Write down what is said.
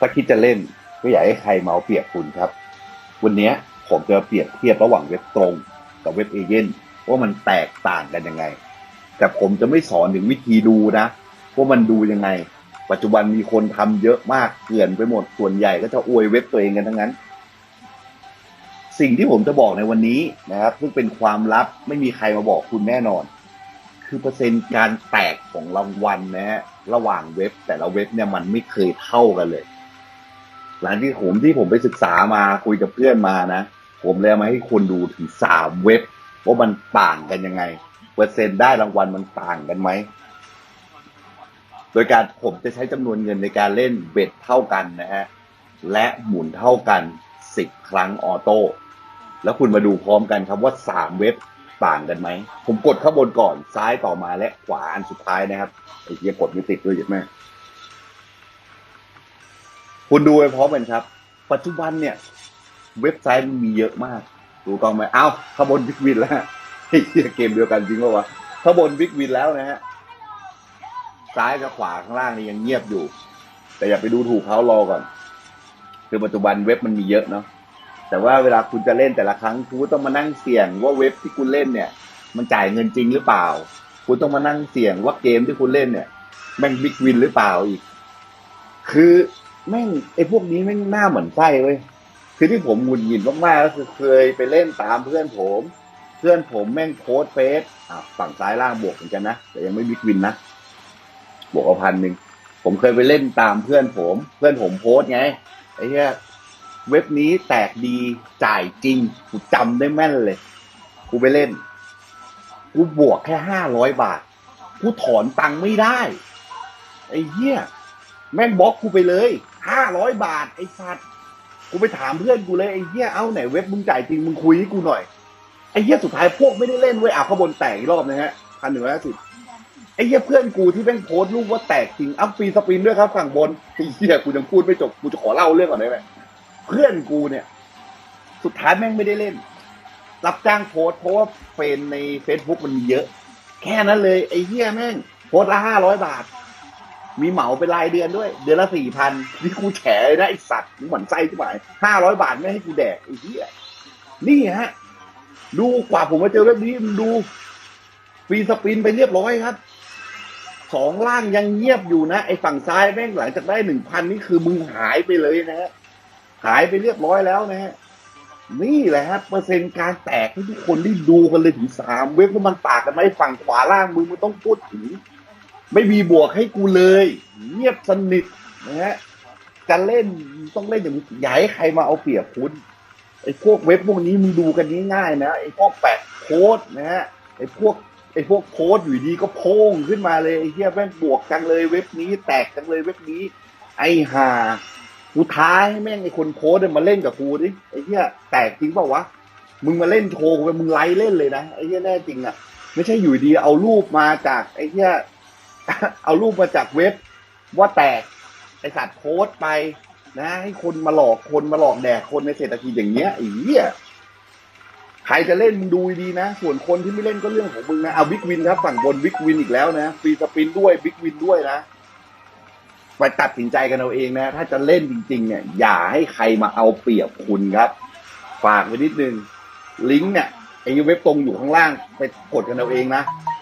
ถ้าคิดจะเล่นก็อย่าให้ใครมาเอาเปรียบคุณครับ วันนี้ผมจะเปรียบเทียบระหว่างเว็บตรงกับเว็บเอเย่นว่ามันแตกต่างกันยังไง แต่ผมจะไม่สอนถึงวิธีดูนะว่ามันดูยังไง ปัจจุบันมีคนทำเยอะมากเกลื่อนไปหมดส่วนใหญ่ก็จะอวยเว็บตัวเองกันทั้งนั้น สิ่งที่ผมจะบอกในวันนี้นะครับ ซึ่งเป็นความลับไม่มีใครมาบอกคุณแน่นอน คือเปอร์เซ็นต์การแตกของรางวัลนะฮะระหว่างเว็บแต่ละเว็บเนี่ยมันไม่เคยเท่ากันเลย หลังที่ผมที่ผมไปศึกษามาคุยกับเพื่อนมานะ ผมเลยมาให้คนดูถึงสามเว็บ ว่ามันต่างกันยังไง เปอร์เซ็นต์ได้รางวัลมันต่างกันไหม โดยการผมจะใช้จำนวนเงินในการเล่นเบ็ดเท่ากันนะฮะ และหมุนเท่ากันสิบครั้งออโต้ แล้วคุณมาดูพร้อมกันครับว่าสามเว็บต่างกันไหม ผมกดข้างบนก่อนซ้ายต่อมาและขวาอันสุดท้ายนะครับไอ้เหี้ยกดไม่ติดด้วยเห็นไหม คุณดูไปพร้อมกันครับ ปัจจุบันเนี่ย เว็บไซต์มันมีเยอะมากดูกองไหมเอ้าข้างบนบิ๊กวินแล้วเฮ้ยเกมเดียวกันจริงป่าวะข้างบนบิ๊กวินแล้วนะฮะซ้ายกับขวาข้างล่างนี่ยังเงียบอยู่ แต่อย่าไปดูถูกเขารอก่อน คือปัจจุบันเว็บมันมีเยอะเนาะแต่ว่าเวลาคุณจะเล่นแต่ละครั้งคุณต้องมานั่งเสี่ยงว่าเว็บที่คุณเล่นเนี่ย มันจ่ายเงินจริงหรือเปล่า คุณต้องมานั่งเสี่ยงว่าเกมที่คุณเล่นเนี่ยแม่งบิ๊กวินหรือเปล่าอีก คือ แม่งไอ้พวกนี้แม่งหน้าเหมือนไส้เว้ยคือที่ผมหงุดหงิดมากๆก็คือเคยไปเล่นตามเพื่อนผม เพื่อนผมแม่งโพสเฟซอะฝั่งซ้ายล่างบวกเหมือนกันนะแต่ยังไม่บิ๊กวินนะบวกเอาพันหนึ่งผมเคยไปเล่นตามเพื่อนผม เพื่อนผมโพสไงไอ้เหี้ยเว็บนี้แตกดีจ่ายจริงกูจำได้แม่นเลย กูไปเล่น กูบวกแค่ห้าร้อยบาท กูถอนตังค์ไม่ได้ ไอ้เหี้ย แม่งบล็อกกูไปเลย ห้าร้อยบาทไอ้สัตว์กูไปถามเพื่อนกูเลยไอ้เหี้ยเอาไหนเว็บมึงจ่ายจริงมึงคุยให้กูหน่อยไอ้เหี้ยสุดท้ายพวกไม่ได้เล่นเว้ยอะข้าบนแตกอีกรอบนะฮะพันหนึ่งร้อยสิบไอ้เหี้ยเพื่อนกูที่แม่งโพสต์รูปว่าแตกจริงอัพฟรีสปินด้วยครับฝั่งบนไอ้เหี้ยกูยังพูดไม่จบกูจะขอเล่าเรื่องก่อนได้ไหมเพื่อนกูเนี่ย สุดท้ายแม่งไม่ได้เล่น รับจ้างโพสต์เพราะว่าเฟนใน Facebook มันมีเยอะ แค่นั้นเลย ไอ้เหี้ยแม่งโพสต์ละห้าร้อยบาท มีเหมาเป็นรายเดือนด้วย เดือนละสี่พันนี่กูแฉเลยนะไอสัตว์มึงหมั่นไส้ที่หมายห้าร้อยบาทไม่ให้กูแดกไอ้เหี้ยนี่ฮะ ดูกว่าผมมาเจอเว็บนี้มึงดูฟรีสปินไปเรียบร้อยครับสองล่างยังเงียบอยู่นะไอ้ฝั่งซ้ายแม่งหลังจากได้หนึ่งพันนี่คือมึงหายไปเลยนะฮะหายไปเรียบร้อยแล้วนะฮะนี่แหละฮะเปอร์เซ็นต์การแตกที่ทุกคนได้ดูกันเลยถึงสามเว็บว่มันต่างกันไหมฝั่งขวาล่างมึงไม่ต้องพูดถึง ไม่มีบวกให้กูเลย เงียบสนิทนะฮะจะเล่นต้องเล่นอย่างอย่าให้ใครมาเอาเปรียบคุณไอ้พวกเว็บพวกนี้มึงดูกันง่ายๆนะไอ้พวกแปะโค้ดนะฮะไอ้พวกไอ้พวกโค้ดอยู่ดีก็โพ่งขึ้นมาเลยไอ้เหี้ยแม่งบวกจังเลยเว็บนี้แตกจังเลยเว็บนี้ ไอ้ห่ากูท้าให้แม่งไอ้คนโค้ดเนี่ยมาเล่นกับกูดิไอ้เหี้ยแตกจริงเปล่าวะมึงมาเล่นโชว์กูไปมึงไลฟ์เล่นเลยนะไอ้เหี้ยแน่จริงอะ ไม่ใช่อยู่ดีเอารูปมาจากไอ้เหี้ย เอารูปมาจากเว็บว่าแตกไอสัตว์โพสต์ไปนะ ให้คนมาหลอกคนมาหลอกแดกคนในเศรษฐกิจอย่างเงี้ยไอ้เหี้ยใครจะเล่นมึงดูดีนะ ส่วนคนที่ไม่เล่นก็เรื่องของมึงนะเอาบิ๊กวินครับ ฝั่งบนบิ๊กวินอีกแล้วนะฟรีสปินด้วยบิ๊กวินด้วยนะไปตัดสินใจกันเอาเองนะ ถ้าจะเล่นจริง ๆ เนี่ย อย่าให้ใครมาเอาเปรียบคุณครับ ฝากไว้นิดนึง ลิงก์เนี่ยไอ้เว็บตรงอยู่ข้างล่างไปกดกันเอาเองนะ